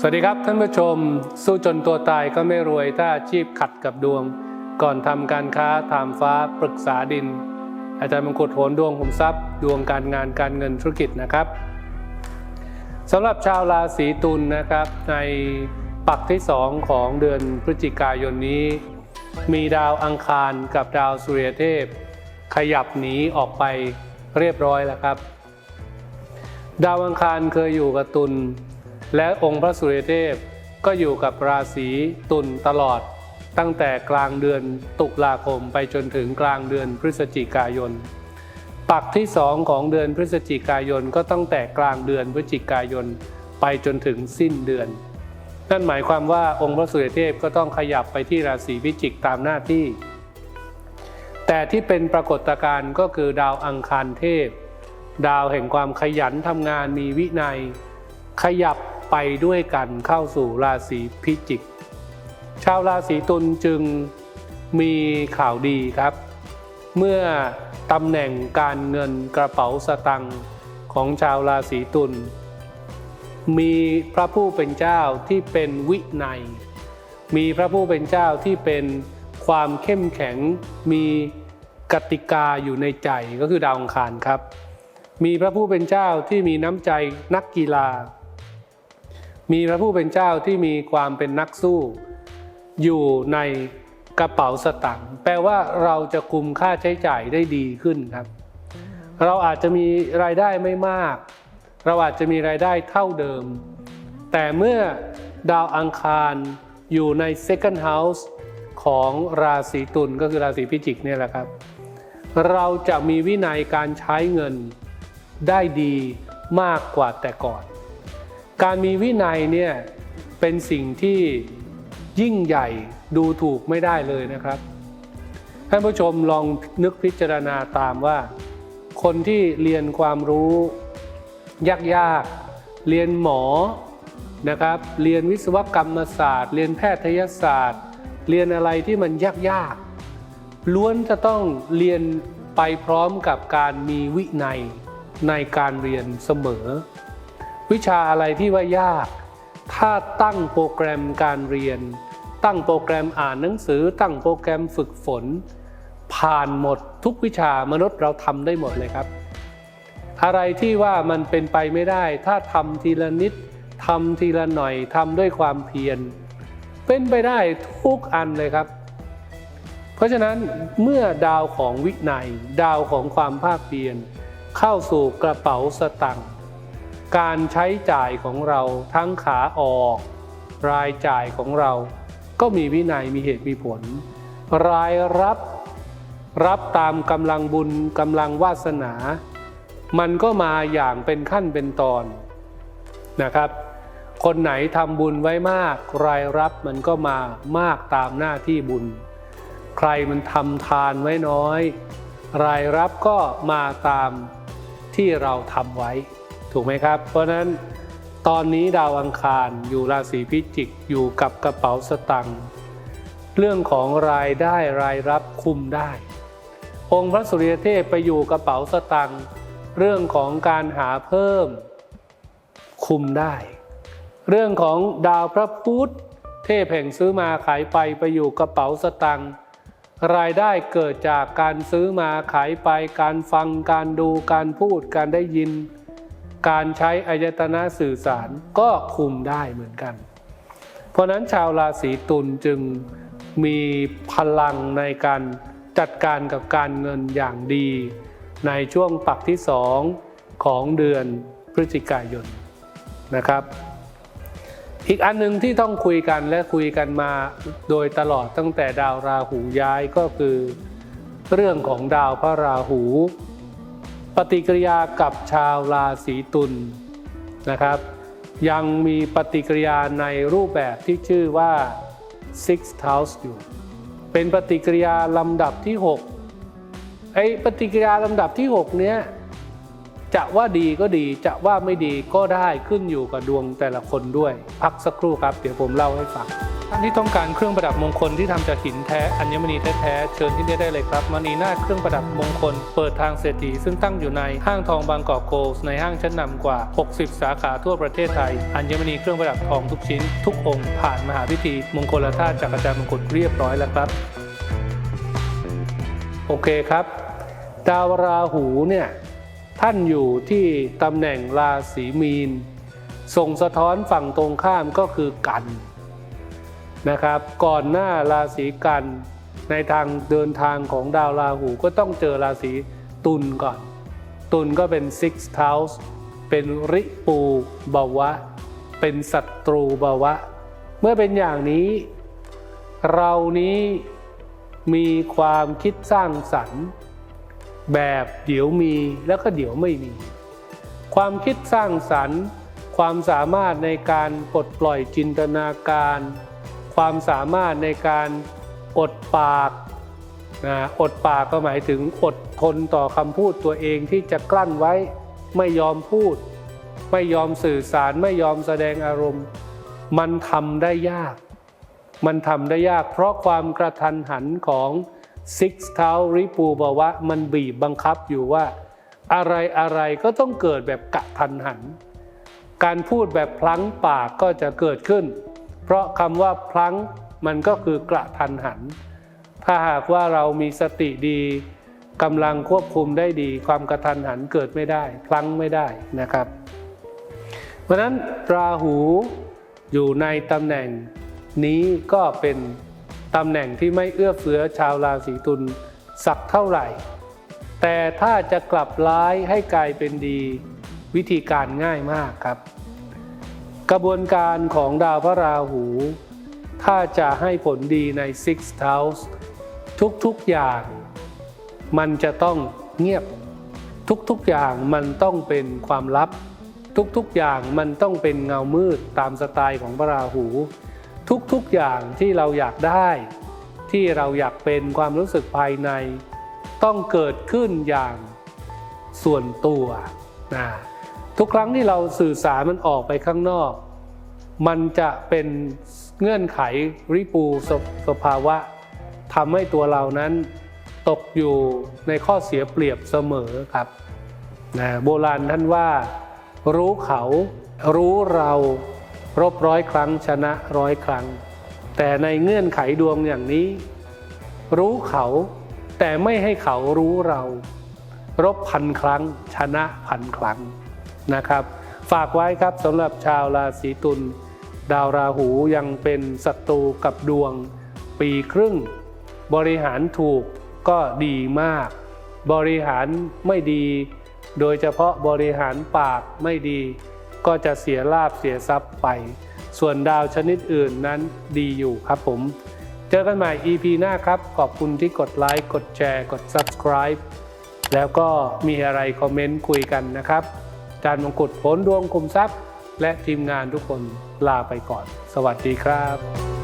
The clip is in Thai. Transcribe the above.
สวัสดีครับท่านผู้ชม สู้จนตัวตายก็ไม่รวยถ้าอาชีพขัดกับดวง ก่อนทำการค้าถามฟ้าปรึกษาดิน อาจารย์มงกุฎโหนดวงขุมทรัพย์ ดวงการงานการเงินธุรกิจนะครับสำหรับชาวราศีตุลนะครับ ในปักที่สองของเดือนพฤศจิกายนนี้ มีดาวอังคารกับดาวสุริยเทพ ขยับหนีออกไปเรียบร้อยแล้วครับ ดาวอังคารเคยอยู่กับตุล และองค์พระสุริยเทพก็อยู่กับราศีตุลตลอด ตั้งแต่กลางเดือนตุลาคมไปจนถึงกลางเดือนพฤศจิกายน ปักที่สองของเดือนพฤศจิกายนก็ตั้งแต่กลางเดือนพฤศจิกายนไปจนถึงสิ้นเดือน นั่นหมายความว่าองค์พระสุริยเทพก็ต้องขยับไปที่ราศีพิจิกตามหน้าที่ แต่ที่เป็นปรากฏการณ์ก็คือดาวอังคารเทพ ดาวแห่งความขยันทำงานมีวินัย ขยับ ไปด้วยกันเข้าสู่ราศีพิจิก ชาวราศีตุลจึงมีข่าวดีครับ เมื่อตำแหน่งการเงินกระเป๋าสตังค์ของชาวราศีตุลมีพระผู้เป็นเจ้าที่เป็นวินัยมีพระผู้เป็นเจ้าที่เป็นความเข้มแข็งมีกติกาอยู่ในใจก็คือดาวอังคารครับ มีพระผู้เป็นเจ้าที่มีน้ำใจนักกีฬา มีพระผู้เป็นเจ้าที่มีความเป็นนักสู้ อยู่ในกระเป๋าสตังค์แปลว่าเราจะคุมค่าใช้จ่ายได้ดีขึ้นครับ เราอาจจะมีรายได้ไม่มาก เราอาจจะมีรายได้เท่าเดิม แต่เมื่อดาวอังคารอยู่ใน second house ของราศีตุลก็คือราศีพิจิกเนี่ยแหละครับ เราจะมีวินัยการใช้เงินได้ดีมากกว่าแต่ก่อน การมีวินัยเนี่ยเป็นสิ่งที่ยิ่งใหญ่ดูถูกไม่ได้เลยนะครับท่านผู้ชมลองนึกพิจารณาตามว่า คนที่เรียนความรู้ ยากๆ เรียนหมอนะครับ เรียนวิศวกรรมศาสตร์ เรียนแพทยศาสตร์ เรียนอะไรที่มันยากๆ ล้วนจะต้องเรียนไปพร้อมกับการมีวินัยในการเรียนเสมอ วิชาอะไรที่ว่ายาก ถ้าตั้งโปรแกรมการเรียน ตั้งโปรแกรมอ่านหนังสือ ตั้งโปรแกรมฝึกฝน ผ่านหมดทุกวิชามนุษย์เราทำได้หมดเลยครับ อะไรที่ว่ามันเป็นไปไม่ได้ ถ้าทำทีละนิดทำทีละหน่อยทำด้วยความเพียรเป็นไปได้ทุกอันเลยครับ เพราะฉะนั้นเมื่อดาวของวินัยดาวของความภาคเพียรเข้าสู่กระเป๋าสตังค์ การใช้จ่ายของเราทั้งขาออก รายจ่ายของเรา ก็มีวินัยมีเหตุมีผล รายรับรับตามกำลังบุญกำลังวาสนา มันก็มาอย่างเป็นขั้นเป็นตอนนะครับ คนไหนทำบุญไว้มาก รายรับมันก็มามากตามหน้าที่บุญ ใครมันทำทานไว้น้อย รายรับก็มาตามที่เราทำไว้ ถูกไหมครับ เพราะฉะนั้นตอนนี้ดาวอังคารอยู่ราศีพิจิกอยู่กับกระเป๋าสตังค์เรื่องของรายได้รายรับคุมได้ องค์พระสุริยเทพไปอยู่กระเป๋าสตังค์เรื่องของการหาเพิ่มคุมได้ เรื่องของดาวพระพุธเทพแห่งซื้อมาขายไปไปอยู่กระเป๋าสตังค์รายได้เกิดจากการซื้อมาขายไป การฟังการดูการพูดการได้ยิน การใช้อายตนะสื่อสารก็คุมได้เหมือนกัน เพราะนั้นชาวราศีตุลจึงมีพลังในการจัดการกับการเงินอย่างดี ในช่วงปักที่สองของเดือนพฤศจิกายนนะครับ อีกอันหนึ่งที่ต้องคุยกันและคุยกันมาโดยตลอดตั้งแต่ดาวราหูย้ายก็คือ เรื่องของดาวพระราหู ปฏิกิริยากับชาวราศีตุลนะครับ ยังมีปฏิกิริยาในรูปแบบที่ชื่อว่า six house อยู่ เป็นปฏิกิริยาลำดับที่ 6 ไอ้ปฏิกิริยาลำดับที่ 6 เนี้ยจะว่าดีก็ดีจะว่าไม่ดีก็ได้ขึ้นอยู่กับดวงแต่ละคนด้วย พักสักครู่ครับ เดี๋ยวผมเล่าให้ฟัง ท่านที่ต้องการเครื่องประดับมงคลที่ทำจากหินแท้อัญมณีแท้ๆเชิญที่นี่ได้เลยครับมณีนาเครื่องประดับมงคล เปิดทางเศรษฐีซึ่งตั้งอยู่ในห้างทองบางกอกโกลส์ในห้างชั้นนำกว่า 60 สาขาทั่วประเทศไทย อัญมณีเครื่องประดับทองทุกชิ้น ทุกองค์ผ่านมหาพิธีมงคลธาตุจากอาจารย์มงกุฎเรียบร้อยแล้วครับโอเคครับ ดาวราหูเนี่ยท่านอยู่ที่ตำแหน่งราศีมีนส่งสะท้อนฝั่งตรงข้ามก็คือกัน นะครับ ก่อนหน้าราศีกันในทางเดินทางของดาวราหูก็ต้องเจอราศีตุลก่อน ตุลก็เป็น six house เป็นริปูบาวะ เป็นศัตรูบาวะ เมื่อเป็นอย่างนี้ เรานี้มีความคิดสร้างสรรค์ แบบเดี๋ยวมีแล้วก็เดี๋ยวไม่มี ความคิดสร้างสรรค์ ความสามารถในการปลดปล่อยจินตนาการ ความสามารถในการอดปากนะอดปากก็หมายถึงอดทนต่อคำพูดตัวเองที่จะกลั้นไว้ไม่ยอมพูด ไม่ยอมสื่อสารไม่ยอมแสดงอารมณ์ มันทำได้ยาก มันทำได้ยาก เพราะความกระทันหันของ Six t o w ริปูบาวะ มันบีบบังคับอยู่ว่า อะไรอะไรก็ต้องเกิดแบบกะทันหัน การพูดแบบพลั้งปากก็จะเกิดขึ้น เพราะคำว่าพลั้งมันก็คือกระทันหัน ถ้าหากว่าเรามีสติดีกำลังควบคุมได้ดี ความกระทันหันเกิดไม่ได้ พลั้งไม่ได้นะครับ เพราะฉะนั้นราหูอยู่ในตำแหน่งนี้ก็เป็นตำแหน่งที่ไม่เอื้อเฟื้อชาวราศีตุลสักเท่าไหร่ แต่ถ้าจะกลับร้ายให้กลายเป็นดีวิธีการง่ายมากครับ กระบวนการของดาวพระราหู ถ้าจะให้ผลดีใน Six House ทุกๆอย่าง มันจะต้องเงียบ ทุกๆอย่างมันต้องเป็นความลับ ทุกๆอย่างมันต้องเป็นเงามืดตามสไตล์ของพระราหู ทุกๆอย่างที่เราอยากได้ ที่เราอยากเป็นความรู้สึกภายใน ต้องเกิดขึ้นอย่างส่วนตัวนะ ทุกครั้งที่เราสื่อสารมันออกไปข้างนอก มันจะเป็นเงื่อนไขริปูสสภาวะทำให้ตัวเรานั้นตกอยู่ในข้อเสียเปรียบเสมอครับนะโบราณท่านว่า รู้เขารู้เรารบร้อยครั้งชนะร้อยครั้ง แต่ในเงื่อนไขดวงอย่างนี้ รู้เขาแต่ไม่ให้เขารู้เรา รบพันครั้ง ชนะพันครั้ง นะครับ ฝากไว้ครับสำหรับชาวราศีตุลดาวราหูยังเป็นศัตรูกับดวง ปีครึ่ง บริหารถูกก็ดีมาก บริหารไม่ดี โดยเฉพาะบริหารปากไม่ดี ก็จะเสียลาบเสียทรัพย์ไป ส่วนดาวชนิดอื่นนั้นดีอยู่ครับผม เจอกันใหม่ EP หน้าครับ ขอบคุณที่กดไลค์ กดแชร์ กด Subscribe แล้วก็มีอะไรคอมเมนต์คุยกันนะครับ จานมงกุฎผลดวงคุมทรัพย์ และทีมงานทุกคนลาไปก่อน สวัสดีครับ